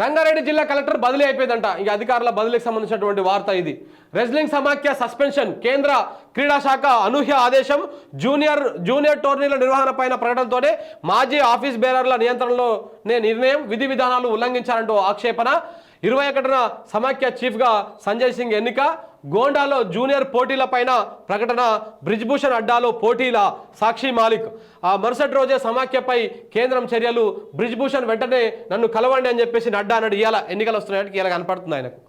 రంగారెడ్డి జిల్లా కలెక్టర్ బదిలీ అయిపోయిందంట. ఇక అధికారుల బదిలీకి సంబంధించినటువంటి వార్త ఇది. రెజ్లింగ్ సమాఖ్య సస్పెన్షన్ కేంద్ర క్రీడా శాఖ అనూహ్య ఆదేశం జూనియర్ జూనియర్ టోర్నీల నిర్వహణ పైన ప్రకటనతోనే మాజీ ఆఫీస్ బేరర్ల నియంత్రణలోనే నిర్ణయం విధి విధానాలు ఉల్లంఘించారంటూ ఆక్షేపణ. ఇరవై ఒకటిన సమాఖ్య చీఫ్గా సంజయ్ సింగ్ ఎన్నిక. గోండాలో జూనియర్ పోటీల పైన ప్రకటన బ్రిజ్భూషణ్ అడ్డాలో పోటీల సాక్షి మాలిక్. ఆ మరుసటి రోజే సమాఖ్యపై కేంద్రం చర్యలు. బ్రిజ్భూషణ్ వెంటనే నన్ను కలవండి అని చెప్పేసి నడ్డా అన్నాడు ఇలా ఎన్నికలు వస్తున్నాయని ఇలా కనపడుతుంది ఆయనకు.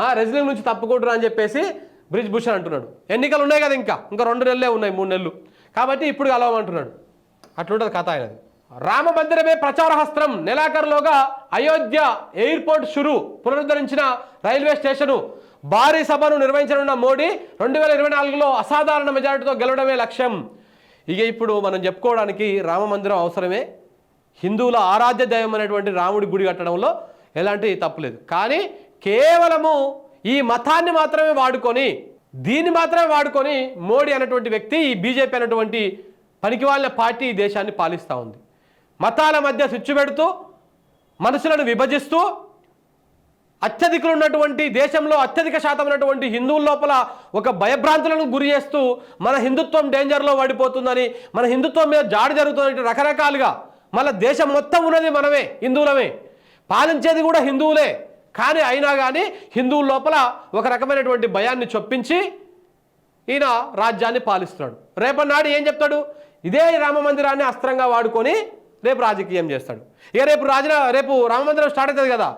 ఆ రెజ్లింగ్ నుంచి తప్పుకుంటున్నా అని చెప్పేసి బ్రిజ్భూషణ్ అంటున్నాడు. ఎన్నికలు ఉన్నాయి కదా ఇంకా. ఇంకా రెండు నెలలే ఉన్నాయి మూడు నెలలు. కాబట్టి ఇప్పుడు కలవమంటున్నాడు. అట్లుంటుంది కథ ఆయనది. రామ మందిరమే ప్రచార హస్త్రం. నెలాఖరులోగా అయోధ్య ఎయిర్పోర్ట్ షురు. పునరుద్ధరించిన రైల్వే స్టేషను. భారీ సభను నిర్వహించనున్న మోడీ రెండు వేల ఇరవై నాలుగులో అసాధారణ మెజారిటీతో గెలవడమే లక్ష్యం. ఇక ఇప్పుడు మనం చెప్పుకోవడానికి రామ మందిరం అవసరమే. హిందువుల ఆరాధ్య దైవం అనేటువంటి రాముడి గుడి కట్టడంలో ఎలాంటి తప్పులేదు కానీ కేవలము ఈ మతాన్ని మాత్రమే వాడుకొని దీన్ని మాత్రమే వాడుకొని మోడీ అనేటువంటి వ్యక్తి ఈ బీజేపీ అనేటువంటి పనికి వాళ్ళ పార్టీ ఈ దేశాన్ని పాలిస్తూ ఉంది. మతాల మధ్య స్విచ్ పెడుతూ మనుషులను విభజిస్తూ అత్యధికులు ఉన్నటువంటి దేశంలో అత్యధిక శాతం ఉన్నటువంటి హిందువుల లోపల ఒక భయభ్రాంతులను గురి చేస్తూ మన హిందుత్వం డేంజర్లో పడిపోతుందని మన హిందుత్వం మీద జాడి జరుగుతుందని రకరకాలుగా మన దేశం మొత్తం ఉన్నది మనమే హిందువులమే. పాలించేది కూడా హిందువులే. కానీ అయినా కానీ హిందువుల లోపల ఒక రకమైనటువంటి భయాన్ని చొప్పించి ఈయన రాజ్యాన్ని పాలిస్తున్నాడు. రేపన్నాడు ఏం చెప్తాడు? ఇదే రామ మందిరాన్ని అస్త్రంగా వాడుకొని రేపు రాజకీయం చేస్తాడు. ఇక రేపు రాజ రేపు రామ మందిరం స్టార్ట్ అవుతుంది కదా.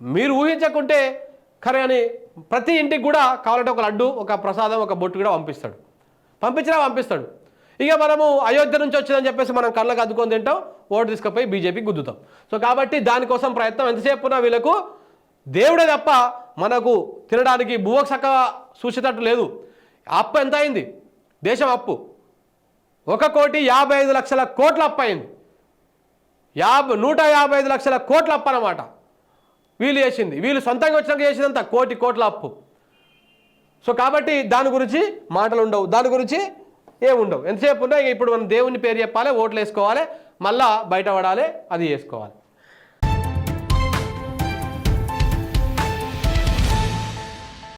మీరు ఊహించకుంటే ఖరే అని ప్రతి ఇంటికి కూడా కావాలంటే ఒక లడ్డు ఒక ప్రసాదం ఒక బొట్టు కూడా పంపిస్తాడు. పంపించినా పంపిస్తాడు. ఇక మనము అయోధ్య నుంచి వచ్చిందని చెప్పేసి మనం కళ్ళకు అద్దుకొని తింటాం ఓటు తీసుకుపోయి బీజేపీకి గుద్దుతాం. సో కాబట్టి దానికోసం ప్రయత్నం ఎంతసేపు వీళ్ళకు దేవుడే తప్ప మనకు తినడానికి బువ్వకు సక్క సూచితట్టు లేదు. అప్పు ఎంత అయింది? దేశం అప్పు. ఒక కోటి యాభై ఐదు లక్షల కోట్ల అప్పు అయింది. యాభై నూట యాభై ఐదు లక్షల కోట్ల అప్పు అన్నమాట. వీళ్ళు చేసింది. వీళ్ళు సొంతంగా వచ్చినాక చేసిందంత కోటి కోట్ల అప్పు. సో కాబట్టి దాని గురించి మాటలు ఉండవు. దాని గురించి ఏముండవు ఎంతసేపు ఉన్నా ఇప్పుడు మనం దేవుని పేరు చెప్పాలి ఓట్లు వేసుకోవాలి మళ్ళా బయట పడాలి అది చేసుకోవాలి.